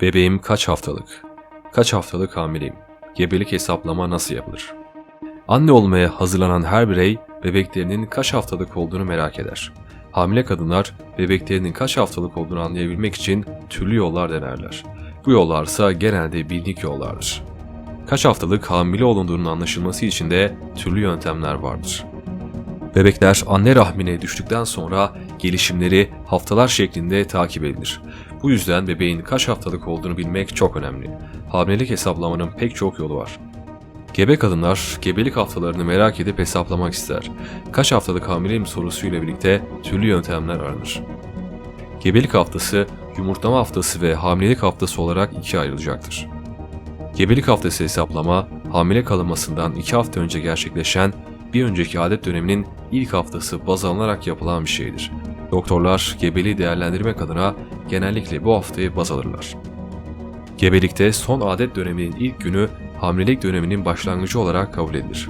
Bebeğim kaç haftalık? Kaç haftalık hamileyim? Gebelik hesaplama nasıl yapılır? Anne olmaya hazırlanan her birey bebeklerinin kaç haftalık olduğunu merak eder. Hamile kadınlar bebeklerinin kaç haftalık olduğunu anlayabilmek için türlü yollar denerler. Bu yollarsa genelde bilindik yollardır. Kaç haftalık hamile olunduğunun anlaşılması için de türlü yöntemler vardır. Bebekler anne rahmine düştükten sonra gelişimleri haftalar şeklinde takip edilir. Bu yüzden bebeğin kaç haftalık olduğunu bilmek çok önemli. Hamilelik hesaplamanın pek çok yolu var. Gebe kadınlar gebelik haftalarını merak edip hesaplamak ister. Kaç haftalık hamileyim sorusuyla birlikte türlü yöntemler aranır. Gebelik haftası, yumurtlama haftası ve hamilelik haftası olarak ikiye ayrılacaktır. Gebelik haftası hesaplama, hamile kalınmasından 2 hafta önce gerçekleşen bir önceki adet döneminin ilk haftası baz alınarak yapılan bir şeydir. Doktorlar gebeliği değerlendirmek adına genellikle bu haftayı baz alırlar. Gebelikte son adet döneminin ilk günü hamilelik döneminin başlangıcı olarak kabul edilir.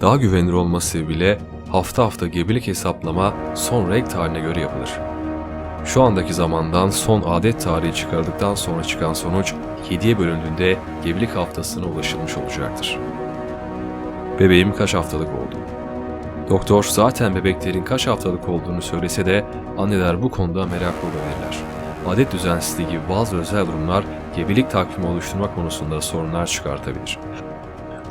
Daha güvenilir olması sebebiyle hafta hafta gebelik hesaplama son renk tarihine göre yapılır. Şu andaki zamandan son adet tarihi çıkarıldıktan sonra çıkan sonuç 7'ye bölündüğünde gebelik haftasına ulaşılmış olacaktır. Bebeğim kaç haftalık oldu? Doktor zaten bebeklerin kaç haftalık olduğunu söylese de anneler bu konuda meraklı olabilirler. Adet düzensizliği gibi bazı özel durumlar gebelik takvimi oluşturma konusunda sorunlar çıkartabilir.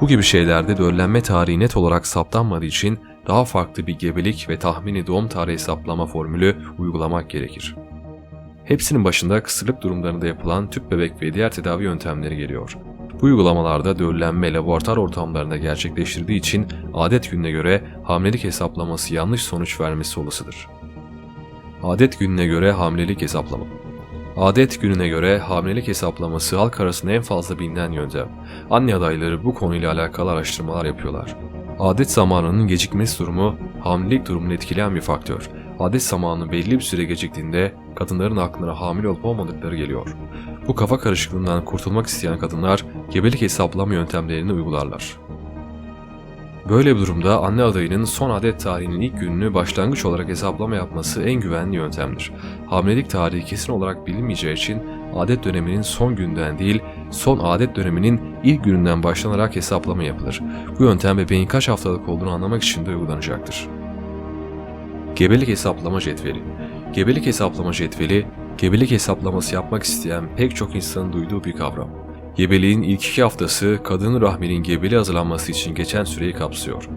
Bu gibi şeylerde döllenme tarihi net olarak saptanmadığı için daha farklı bir gebelik ve tahmini doğum tarihi hesaplama formülü uygulamak gerekir. Hepsinin başında kısırlık durumlarında yapılan tüp bebek ve diğer tedavi yöntemleri geliyor. Bu uygulamalarda döllenme laboratuvar ortamlarında gerçekleştirdiği için adet gününe göre hamilelik hesaplaması yanlış sonuç vermesi olasıdır. Adet gününe göre hamilelik hesaplama Adet gününe göre hamilelik hesaplaması halk arasında en fazla bilinen yöntem. Anne adayları bu konuyla alakalı araştırmalar yapıyorlar. Adet zamanının gecikmesi durumu hamilelik durumunu etkileyen bir faktör. Adet zamanı belli bir süre geciktiğinde kadınların aklına hamile olup olmadıkları geliyor. Bu kafa karışıklığından kurtulmak isteyen kadınlar gebelik hesaplama yöntemlerini uygularlar. Böyle bir durumda anne adayının son adet tarihinin ilk gününü başlangıç olarak hesaplama yapması en güvenli yöntemdir. Hamilelik tarihi kesin olarak bilinmeyeceği için adet döneminin son günden değil, son adet döneminin ilk gününden başlanarak hesaplama yapılır. Bu yöntem bebeğin kaç haftalık olduğunu anlamak için de uygulanacaktır. Gebelik hesaplama cetveli Gebelik hesaplama cetveli, gebelik hesaplaması yapmak isteyen pek çok insanın duyduğu bir kavram. Gebeliğin ilk iki haftası kadının rahminin gebeliğe hazırlanması için geçen süreyi kapsıyor.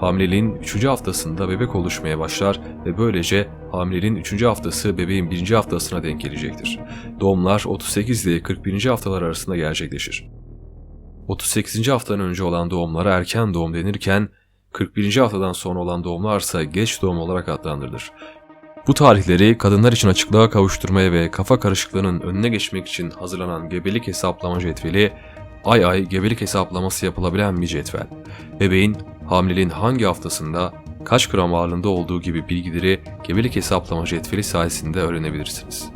Hamileliğin 3. haftasında bebek oluşmaya başlar ve böylece hamileliğin 3. haftası bebeğin 1. haftasına denk gelecektir. Doğumlar 38 ile 41. haftalar arasında gerçekleşir. 38. haftadan önce olan doğumlara erken doğum denirken 41. haftadan sonra olan doğumlarsa geç doğum olarak adlandırılır. Bu tarihleri kadınlar için açıklığa kavuşturmaya ve kafa karışıklığının önüne geçmek için hazırlanan gebelik hesaplama cetveli, ay ay gebelik hesaplaması yapılabilen bir cetvel. Bebeğin hamileliğin hangi haftasında, kaç gram ağırlığında olduğu gibi bilgileri gebelik hesaplama cetveli sayesinde öğrenebilirsiniz.